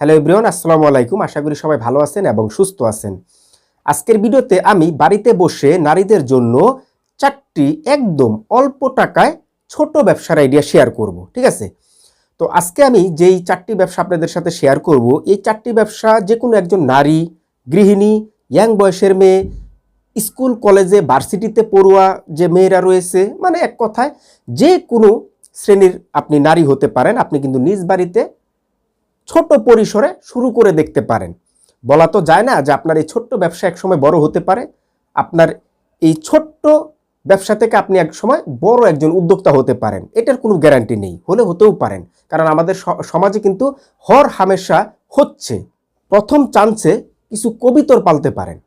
Hello everyone আসসালামু আলাইকুম। আশা করি সবাই ভালো আছেন এবং সুস্থ আছেন। আজকের ভিডিওতে আমি বাড়িতে বসে নারীদের জন্য চারটি একদম অল্প টাকায় ছোট ব্যবসার আইডিয়া শেয়ার করব, ঠিক আছে? তো আজকে আমি যেই চারটি ব্যবসা আপনাদের সাথে শেয়ার করব, এই চারটি ব্যবসা যে কোনো একজন নারী, গৃহিণী ইয়াং বয়সের মেয়ে, স্কুল, কলেজে, ভার্সিটিতে পড়ুয়া যে মেয়েরা রয়েছে মানে এক কথায় যে কোনো শ্রেণির আপনি নারী হতে পারেন, আপনি কিন্তু নিজ বাড়িতে ছোট পরিসরে শুরু করে দেখতে পারেন। বলা তো যায় না যে আপনার এই ছোট্ট ব্যবসা একসময় বড় হতে পারে। আপনার এই ছোট্ট ব্যবসা থেকে আপনি এক সময় বড় একজন উদ্যোক্তা হতে পারেন। এটার কোনো গ্যারান্টি নেই, হলে হতেও পারেন। কারণ আমাদের সমাজে কিন্তু হর হামেশা হচ্ছে। প্রথম চান্সে কিছু কবিতর পালতে পারেন।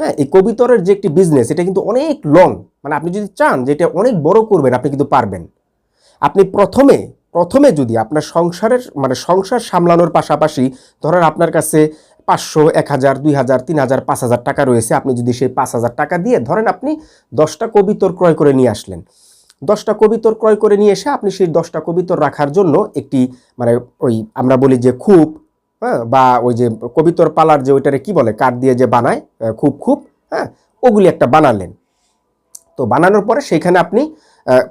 হ্যাঁ এই কবিতরের যে একটি বিজনেস এটা কিন্তু অনেক লং মানে আপনি যদি চান যে এটা অনেক বড় করবেন, আপনি কিন্তু পারবেন। আপনি প্রথমে প্রথমে যদি আপনার সংসারের মানে সংসার সামলানোর পাশাপাশি ধরেন আপনার কাছে পাঁচশো, এক হাজার, দুই হাজার, তিন হাজার, পাঁচ হাজার টাকা রয়েছে, আপনি যদি সেই পাঁচ হাজার টাকা দিয়ে ধরেন আপনি দশটা কবিতর ক্রয় করে নিয়ে আসলেন। দশটা কবিতর ক্রয় করে নিয়ে এসে আপনি সেই দশটা কবিতর রাখার জন্য একটি মানে ওই আমরা বলি যে খুব হ্যাঁ বা ওই যে কবিতর পালার যে ওইটারে কি বলে, কাঠ দিয়ে যে বানায় খুব খুব হ্যাঁ ওগুলি একটা বানালেন। তো বানানোর পরে সেইখানে আপনি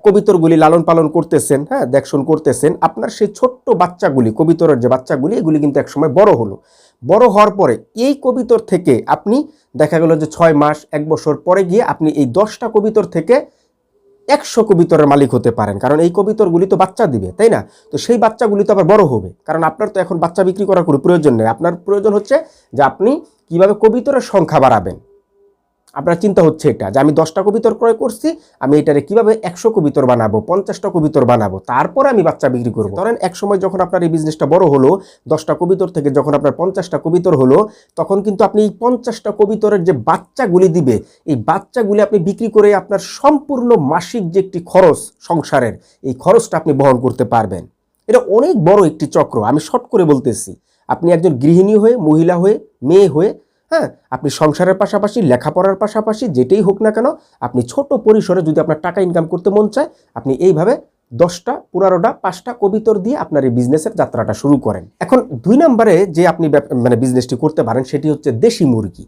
কবিতরগুলি লালন পালন করতেছেন হ্যাঁ দেখশন করতেছেন। আপনার সেই ছোট্ট বাচ্চাগুলি, কবিতরের যে বাচ্চাগুলি, এগুলি কিন্তু একসময় বড় হলো। বড় হওয়ার পরে এই কবিতর থেকে আপনি, দেখা গেল যে ছয় মাস, এক বছর পরে গিয়ে আপনি এই দশটা কবিতর থেকে একশো কবিতরের মালিক হতে পারেন। কারণ এই কবিতরগুলি তো বাচ্চা দিবে, তাই না? তো সেই বাচ্চাগুলি তো আবার বড় হবে। কারণ আপনার তো এখন বাচ্চা বিক্রি করার কোনো প্রয়োজন নেই। আপনার প্রয়োজন হচ্ছে যে আপনি কীভাবে কবিতরের সংখ্যা বাড়াবেন। আপনার চিন্তা হচ্ছে এটা যে আমি দশটা কবিতর ক্রয় করছি আমি এটারে কীভাবে একশো কবিতর বানাবো পঞ্চাশটা কবিতর বানাবো তারপরে আমি বাচ্চা বিক্রি করব। ধরেন এক সময় যখন আপনার এই বিজনেসটা বড় হলো দশটা কবিতর থেকে যখন আপনার পঞ্চাশটা কবিতর হলো তখন কিন্তু আপনি এই পঞ্চাশটা কবিতরের যে বাচ্চাগুলি দিবে এই বাচ্চাগুলি আপনি বিক্রি করে আপনার সম্পূর্ণ মাসিক যে একটি খরচ সংসারের এই খরচটা আপনি বহন করতে পারবেন। এটা অনেক বড় একটি চক্র আমি শর্ট করে বলতেছি। আপনি একজন গৃহিণী হয়ে মহিলা হয়ে মেয়ে হয়ে হ্যাঁ আপনি সংসারের পাশাপাশি, লেখাপড়ার পাশাপাশি, যেটাই হোক না কেন, আপনি ছোট পরিসরে যদি আপনার টাকা ইনকাম করতে মন চায়, আপনি এইভাবে দশটা, পনেরোটা, পাঁচটা কবিতর দিয়ে আপনার এই বিজনেসের যাত্রাটা শুরু করেন। এখন দুই নম্বরে যে আপনি মানে বিজনেসটি করতে পারেন, সেটি হচ্ছে দেশি মুরগি।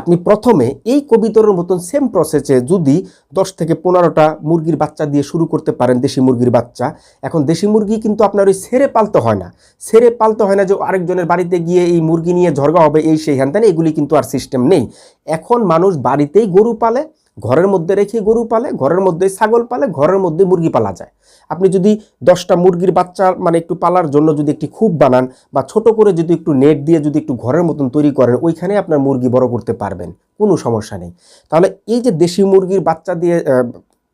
আপনি প্রথমে এই কবিতরের মতন সেম প্রসেসে যদি দশ থেকে পনেরোটা মুরগির বাচ্চা দিয়ে শুরু করতে পারেন, দেশি মুরগির বাচ্চা, এখন দেশি মুরগি কিন্তু আপনার ওই সেরে পালতে হয় না। সেরে পালতে হয় না যে আরেকজনের বাড়িতে গিয়ে এই মুরগি নিয়ে ঝরগা হবে, এই সেই হ্যান এগুলি কিন্তু আর সিস্টেম নেই। এখন মানুষ বাড়িতেই গরু পালে ঘরের মধ্যে রেখে গরু পালে, ঘরের মধ্যে ছাগল পালে, ঘরের মধ্যে মুরগি পালা যায়। আপনি যদি দশটা মুরগির বাচ্চা মানে একটু পালার জন্য যদি একটি খুব বানান বা ছোট করে যদি একটু নেট দিয়ে যদি একটু ঘরের মতন তৈরি করেন, ওইখানে আপনার মুরগি বড় করতে পারবেন, কোনো সমস্যা নেই। তাহলে এই যে দেশি মুরগির বাচ্চা দিয়ে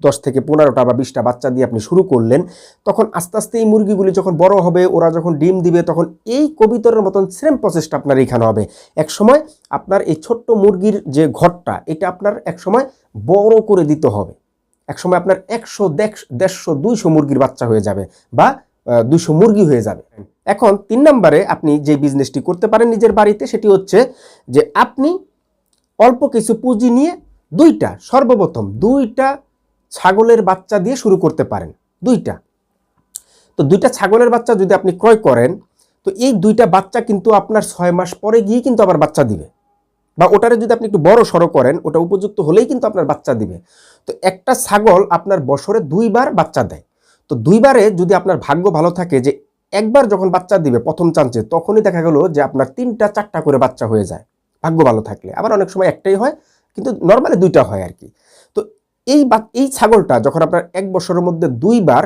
দশ থেকে পনেরোটা বা বিশটা বাচ্চা দিয়ে আপনি শুরু করলেন, তখন আস্তে আস্তে এই মুরগিগুলি যখন বড় হবে, ওরা যখন ডিম দিবে, তখন এই কবিতরের মতন সেম প্রসেসটা আপনার এখানে হবে। এক সময় আপনার এই ছোট্ট মুরগির যে ঘরটা, এটা আপনার এক সময় বড় করে দিতে হবে। এক সময় আপনার একশো দেড়শো, দুইশো মুরগির বাচ্চা হয়ে যাবে বা দুশো মুরগি হয়ে যাবে। এখন তিন নম্বরে আপনি যে বিজনেসটি করতে পারেন নিজের বাড়িতে, সেটি হচ্ছে যে আপনি অল্প কিছু পুঁজি নিয়ে দুইটা, সর্বপ্রথম দুইটা ছাগলের বাচ্চা দিয়ে শুরু করতে পারেন, দুইটা। তো দুইটা ছাগলের বাচ্চা যদি আপনি ক্রয় করেন, তো এই দুইটা বাচ্চা কিন্তু আপনার ছয় মাস পরে গিয়ে কিন্তু আবার বাচ্চা দিবে। বা ওটারে যদি আপনি একটু বড় সড়ো করেন, ওটা উপযুক্ত হলেই কিন্তু আপনার বাচ্চা দিবে। তো একটা ছাগল আপনার বছরে দুইবার বাচ্চা দেয়। তো দুইবারে যদি আপনার ভাগ্য ভালো থাকে যে একবার যখন বাচ্চা দিবে প্রথম চান্সে তখনই দেখা গেল যে আপনার তিনটা, চারটা করে বাচ্চা হয়ে যায়, ভাগ্য ভালো থাকলে। আবার অনেক সময় একটাই হয়, কিন্তু নর্মালি দুইটা হয় আর কি। এই বা- এই ছাগলটা যখন আপনার এক বছরের মধ্যে দুইবার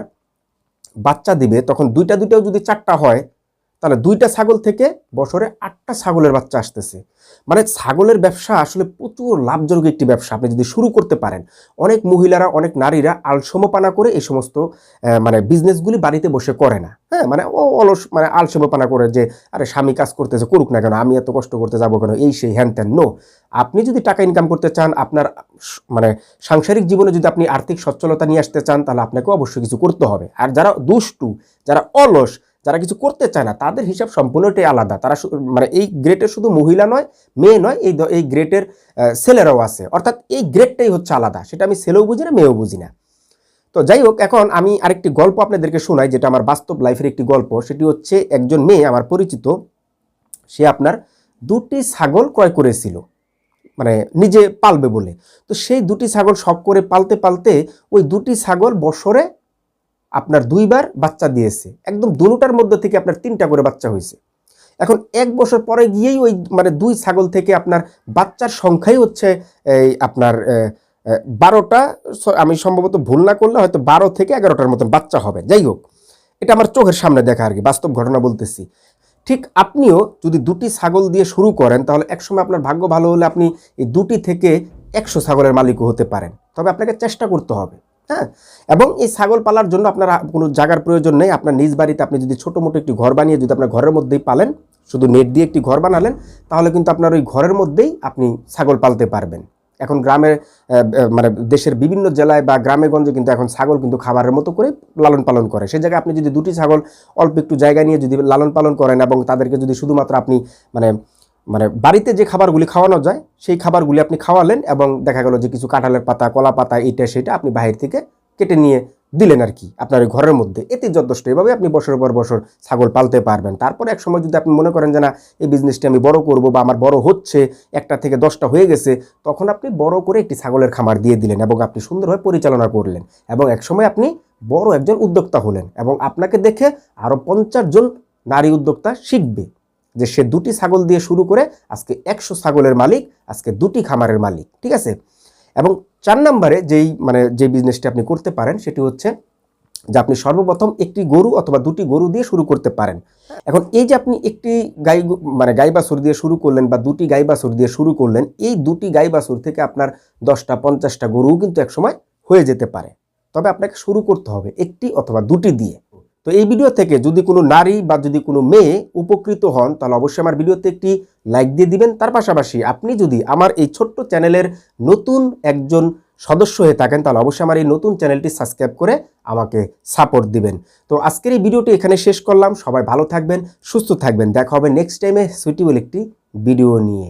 বাচ্চা দিবে, তখন দুইটা দুইটাও যদি চারটা হয় তাহলে দুইটা ছাগল থেকে বছরে আটটা ছাগলের বাচ্চা আসতেছে। মানে ছাগলের ব্যবসা আসলে প্রচুর লাভজনক একটি ব্যবসা। আপনি যদি শুরু করতে পারেন, অনেক মহিলারা, অনেক নারীরা আলসমোপানা করে এই সমস্ত মানে বিজনেসগুলি বাড়িতে বসে করে না। হ্যাঁ মানে ও অলস মানে আলসমোপানা করে যে, আরে স্বামী কাজ করতেছে, করুক না কেন, আমি এত কষ্ট করতে যাব কেন? এই সেই হ্যান ত্যান, নো। আপনি যদি টাকা ইনকাম করতে চান, আপনার মানে সাংসারিক জীবনে যদি আপনি আর্থিক সচ্ছলতা নিয়ে আসতে চান, তাহলে আপনাকে অবশ্যই কিছু করতে হবে। আর যারা দুষ্টু, যারা অলস যারা কিছু করতে চায় না, তাদের হিসাব সম্পূর্ণটাই আলাদা। তারা মানে এই গ্রেটের শুধু মহিলা নয়, মেয়ে নয়, এই এই গ্রেটের ছেলেরাও আছে। অর্থাৎ এই গ্রেডটাই হচ্ছে আলাদা। সেটা আমি ছেলেও বুঝি না, মেয়েও বুঝি না। তো যাই হোক, এখন আমি আরেকটি গল্প আপনাদেরকে শোনাই, যেটা আমার বাস্তব লাইফের একটি গল্প। সেটি হচ্ছে একজন মেয়ে, আমার পরিচিত। সে আপনার দুটি ছাগল ক্রয় করেছিল। মানে নিজে পালবে বলে। তো সেই দুটি ছাগল সব করে পালতে পালতে ওই দুটি ছাগল বছরে আপনার দুইবার বাচ্চা দিয়েছে। একদম দুটার মধ্যে থেকে আপনার তিনটা করে বাচ্চা হয়েছে। এখন এক বছর পরে গিয়েই ওই মানে দুই ছাগল থেকে আপনার বাচ্চার সংখ্যাই হচ্ছে এই আপনার বারোটা আমি সম্ভবত ভুল না করলে হয়তো বারো থেকে এগারোটার মতন বাচ্চা হবে। যাই হোক, এটা আমার চোখের সামনে দেখা আর কি, বাস্তব ঘটনা বলতেছি। ঠিক আপনিও যদি দুটি ছাগল দিয়ে শুরু করেন, তাহলে একসময় আপনার ভাগ্য ভালো হলে আপনি এই দুটি থেকে একশো ছাগলের মালিকও হতে পারেন। তবে আপনাকে চেষ্টা করতে হবে। হ্যাঁ? এবং এই ছাগল পালার জন্য আপনার কোনো জায়গার প্রয়োজন নেই। আপনার নিজ বাড়িতে আপনি যদি ছোটো মোটো একটি ঘর বানিয়ে যদি আপনার ঘরের মধ্যেই পালেন, শুধু নেট দিয়ে একটি ঘর বানালেন, তাহলে কিন্তু আপনার ওই ঘরের মধ্যেই আপনি ছাগল পালতে পারবেন। এখন গ্রামের মানে দেশের বিভিন্ন জেলায় বা গ্রামে গঞ্জে কিন্তু এখন ছাগল কিন্তু খাবারের মতো করে লালন পালন করে। সেই জায়গায় আপনি যদি দুটি ছাগল অল্প একটু জায়গা নিয়ে যদি লালন পালন করেন এবং তাদেরকে যদি শুধুমাত্র আপনি মানে মানে বাড়িতে যে খাবারগুলি খাওয়ানো যায়, সেই খাবারগুলি আপনি খাওয়ালেন এবং দেখা গেল যে কিছু কাঁঠালের পাতা, কলা পাতা এটা সেটা আপনি বাহির থেকে কেটে নিয়ে দিলেন আর কি আপনার ওই ঘরের মধ্যে। এতে যথেষ্ট। এভাবে আপনি বছরের পর বছর ছাগল পালতে পারবেন। তারপরে এক সময় যদি আপনি মনে করেন যে, না, এই বিজনেসটি আমি বড় করব বা আমার বড় হচ্ছে, একটা থেকে দশটা হয়ে গেছে, তখন আপনি বড় করে একটি ছাগলের খামার দিয়ে দিলেন এবং আপনি সুন্দরভাবে পরিচালনা করলেন এবং এক সময় আপনি বড় একজন উদ্যোক্তা হলেন এবং আপনাকে দেখে আরও পঞ্চাশ জন নারী উদ্যোক্তা শিখবে। যে সে দুটি ছাগল দিয়ে শুরু করে আজকে একশো ছাগলের মালিক, আজকে দুটি খামারের মালিক, ঠিক আছে? এবং চার নম্বরে যেই মানে যে বিজনেসটি আপনি করতে পারেন সেটি হচ্ছে যে আপনি সর্বপ্রথম একটি গরু অথবা দুটি গরু দিয়ে শুরু করতে পারেন। এখন এই যে আপনি একটি গাই মানে গাই বাছুর দিয়ে শুরু করলেন বা দুটি গাই বাছুর দিয়ে শুরু করলেন, এই দুটি গাই বাছুর থেকে আপনার দশটা, পঞ্চাশটা গরুও কিন্তু একসময় হয়ে যেতে পারে। তবে আপনাকে শুরু করতে হবে একটি অথবা দুটি দিয়ে। তো এই ভিডিও থেকে যদি কোনো নারী বা যদি কোনো মেয়ে উপকৃত হন, তাহলে অবশ্যই আমার ভিডিওতে একটি লাইক দিয়ে দিবেন। তার পাশাপাশি আপনি যদি আমার এই ছোট্ট চ্যানেলের নতুন একজন সদস্য হয়ে থাকেন, তাহলে অবশ্যই আমার এই নতুন চ্যানেলটি সাবস্ক্রাইব করে আমাকে সাপোর্ট দিবেন। তো আজকের এই ভিডিওটি এখানে শেষ করলাম। সবাই ভালো থাকবেন, সুস্থ থাকবেন। দেখা হবে নেক্সট টাইমে সুইটেবল একটি ভিডিও নিয়ে।